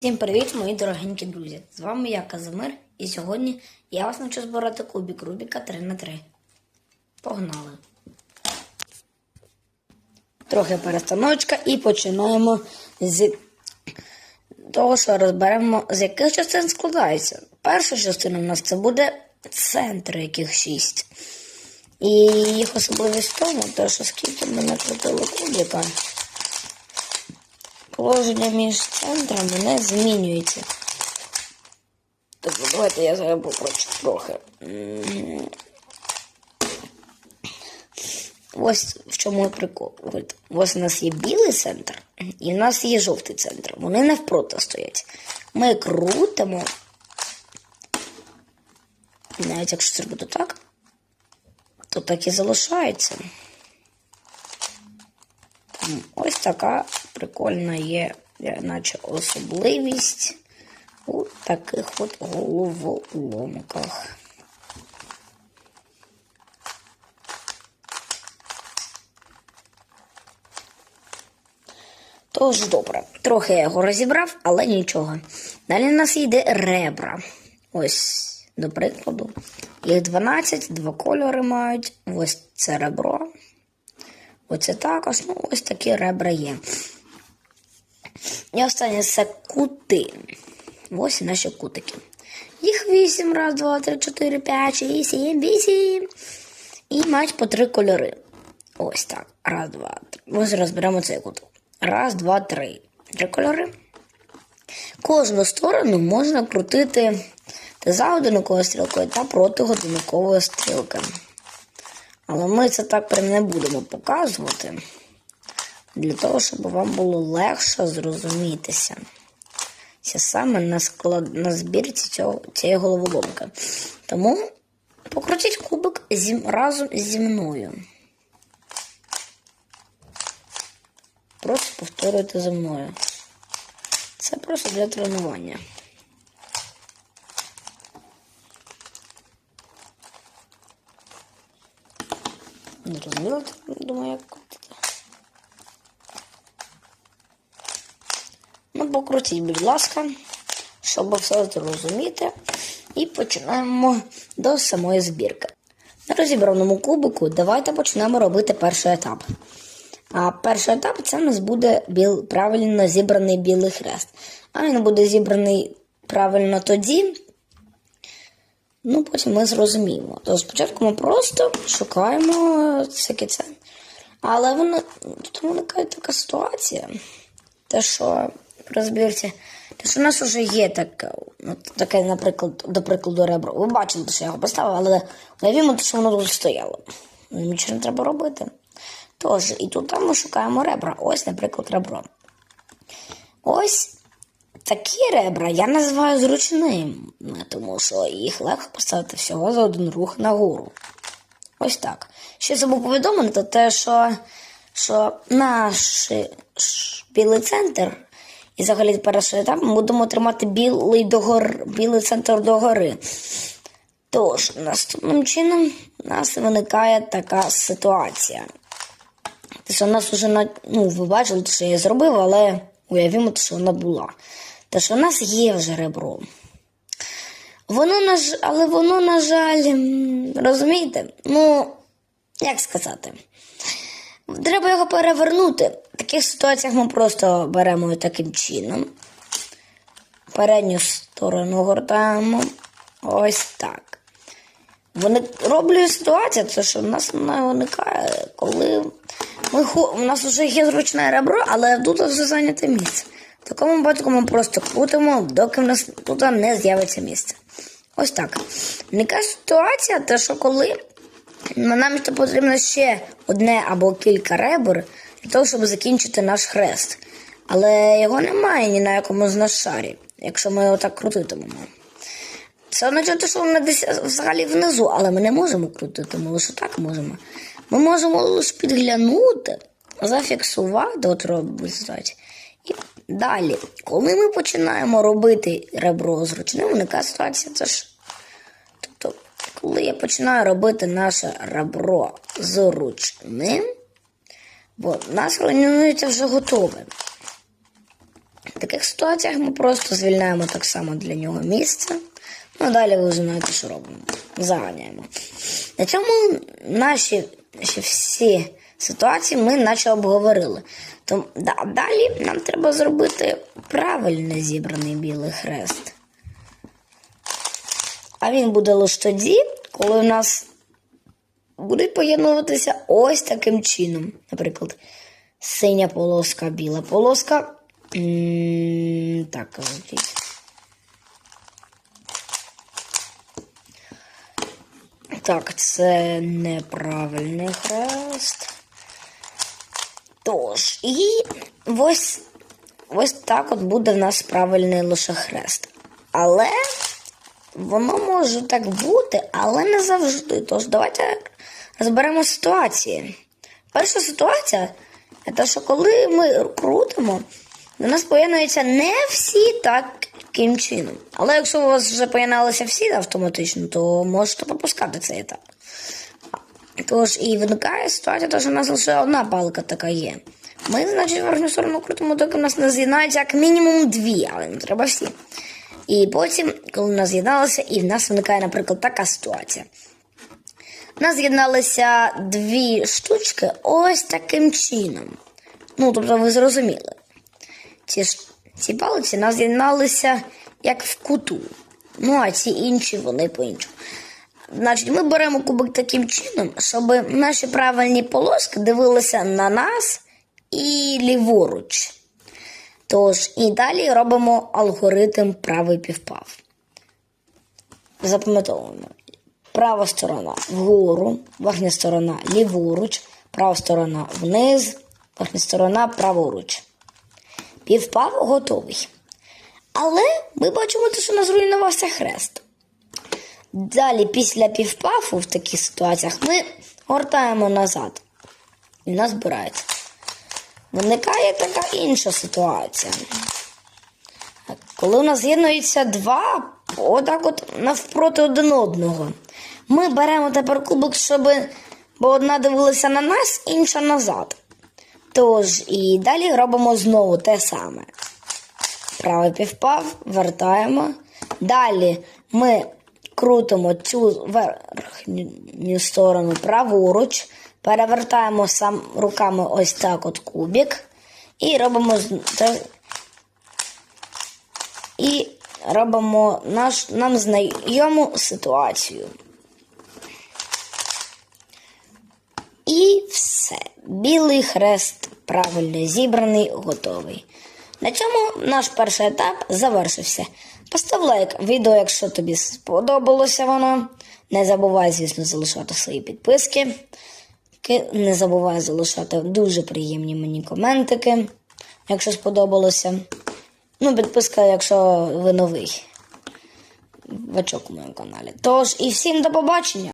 Всім привіт, мої дорогенькі друзі! З вами я Казимир, і сьогодні я вас навчу збирати кубік Рубіка 3 на 3 Погнали! Трохи перестановочка і починаємо з того, що розберемо, з яких частин складається. Перша частина у нас це буде центр, яких 6. І їх особливість в тому, що скільки ми накрутили кубіка, положення між центрами не змінюється. Тобто давайте я зараз покручу трохи. Ось в чому прикол. Ось у нас є білий центр, і в нас є жовтий центр. Вони навпроти стоять. Ми крутимо. Навіть якщо це буде так, то так і залишається. Ось така прикольна є, е, наче особливість у таких от головоломках. Тож добре, трохи я його розібрав, але нічого. Далі у нас йде ребра. Ось, до прикладу. Їх 12, два кольори мають. Ось це ребро. Оце також, ну, ось такі ребра є. І останнє це кути. Ось і наші кутики. Їх 8, раз, два, три, чотири, п'ять, шість, сім, вісім. І мають по три кольори. Ось так. Раз, два, три. Ось розберемо цей кут. Раз, два, три. Три кольори. Кожну сторону можна крутити та за годинниковою стрілкою та проти годинникової стрілки. Але ми це так прям не будемо показувати. Для того, щоб вам було легше зрозумітися. Це саме на, склад... на збірці цього... цієї головоломки. Тому покрутіть кубик зі... разом зі мною. Просто повторюйте за мною. Це просто для тренування. Не розуміло, думаю, як крутити. Ну, покрутіть, будь ласка, щоб все зрозуміти. І починаємо до самої збірки. На розібраному кубику давайте почнемо робити перший етап. А перший етап це у нас буде біл, правильно зібраний білий хрест. А він буде зібраний правильно тоді. Ну, потім ми зрозуміємо. То спочатку ми просто шукаємо всяке це. Але воно тут виникає така ситуація. Те, що в те, що у нас вже є таке, ну, таке, наприклад, до прикладу ребро. Ви бачили, що я його поставив, але уявімо, що воно тут стояло. Нічого не треба робити. Тож, і тут ми шукаємо ребра. Ось, наприклад, ребро. Ось такі ребра я називаю зручними, тому що їх легко поставити всього за один рух нагору. Ось так. Ще забув повідомити, те, що, що наш білий центр, і взагалі перший етап, ми будемо тримати білий, догор, білий центр догори. Тож, наступним чином у нас виникає така ситуація. Що у нас вже. Ну, ви бачили, що я зробив, але уявімо, що вона була. Те, що у нас є вже ребро. Воно, на ж... Але воно, на жаль, розумієте? Ну, як сказати? Треба його перевернути. В таких ситуаціях ми просто беремо таким чином. Передню сторону гортаємо. Ось так. Вони роблять ситуація, це що в нас вона виникає, коли ми у нас вже є зручне ребро, але тут вже зайняте місце. В такому випадку ми просто крутимо, доки в нас тут не з'явиться місце. Ось так. Виникає ситуація, те, що коли нам потрібно ще одне або кілька ребер для того, щоб закінчити наш хрест. Але його немає ні на якому з нас шарі, якщо ми його так крутитимемо. Це означає, що вона десь взагалі внизу, але ми не можемо крутити, ми лише так можемо. Ми можемо лише підглянути, зафіксувати, от ситуацію. І далі, коли ми починаємо робити ребро зручним, виникає ситуація, це ж. Тобто, коли я починаю робити наше ребро зручним, бо в нас руйнується вже готове. В таких ситуаціях ми просто звільняємо так само для нього місце. Ну, далі ви знаєте, що робимо. Заганяємо. На цьому наші, наші всі ситуації ми наче обговорили. То да, далі нам треба зробити правильно зібраний білий хрест. А він буде лише тоді, коли у нас будуть поєднуватися ось таким чином. Наприклад, синя полоска, біла полоска. Так. Так, це неправильний хрест. Тож, і ось, ось так от буде в нас правильний лише хрест. Але воно може так бути, але не завжди. Тож давайте розберемо ситуації. Перша ситуація це що коли ми крутимо, до нас поєднуються не всі таким чином. Але якщо у вас вже поєдналися всі автоматично, то можете пропускати цей етап. Тож і виникає ситуація, що у нас лише одна палка така є. Ми, значить, верхню сторону крутимо, доки у нас не з'єднається як мінімум дві, але не треба всі. І потім, коли у нас з'єдналося, і в нас виникає, наприклад, така ситуація. У нас з'єдналися дві штучки ось таким чином. Ну, тобто, ви зрозуміли. Ці, ці палиці нас з'єдналися як в куту. Ну, а ці інші вони по-іншому. Значить, ми беремо кубик таким чином, щоб наші правильні полоски дивилися на нас і ліворуч. Тож, і далі робимо алгоритм правий півпав. Запам'ятовуємо. Права сторона вгору, верхня сторона ліворуч, права сторона вниз, верхня сторона праворуч. Півпав готовий. Але ми бачимо, що у нас зруйнувався хрест. Далі, після півпафу в таких ситуаціях ми гортаємо назад. І в нас збирається. Виникає така інша ситуація. Коли у нас з'єднується два, отак от навпроти один одного. Ми беремо тепер кубик, щоб бо одна дивилася на нас, інша назад. Тож, і далі робимо знову те саме. Правий півпав, вертаємо. Далі ми крутимо цю верхню сторону праворуч, перевертаємо сам руками ось так от кубик. І робимо і робимо наш, нам знайому ситуацію. І все. Білий хрест правильно зібраний, готовий. На цьому наш перший етап завершився. Постав лайк відео, якщо тобі сподобалося воно. Не забувай, звісно, залишати свої підписки. Не забувай залишати дуже приємні мені коментики, якщо сподобалося. Ну, підписка, якщо ви новий. Бачок у моєму каналі. Тож, і всім до побачення!